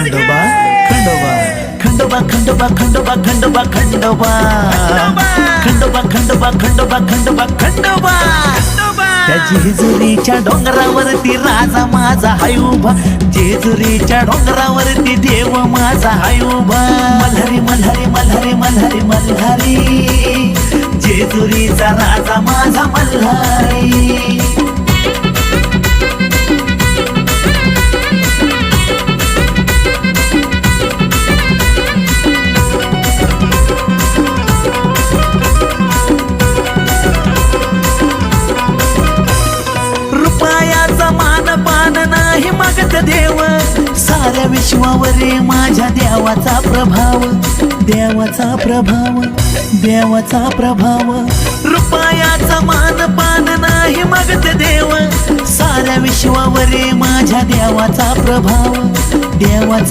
खंडोबा खंडोबा खंडोबा खंडोबा खंडोबा खंडोबा खंडोबा. खंडोबा. खंडोबा खंडोबा खंडोबा त्या जेजुरीच्या डोंगरावरती राजा माझा हाय उभा. जेजुरीच्या डोंगरावरती देव माझा हाय उभा. मल्हारी मल्हारी मल्हारी मल्हारी मल्हारी. जेजुरीचा राजा माझा मल्हारी. विश्वावरे माझ्या देवाचा प्रभाव देवाचा प्रभाव देवाचा प्रभाव. रुपयाचा मान पान नाही मागत देव साऱ्या विश्वावरे माझ्या देवाचा प्रभाव देवाचा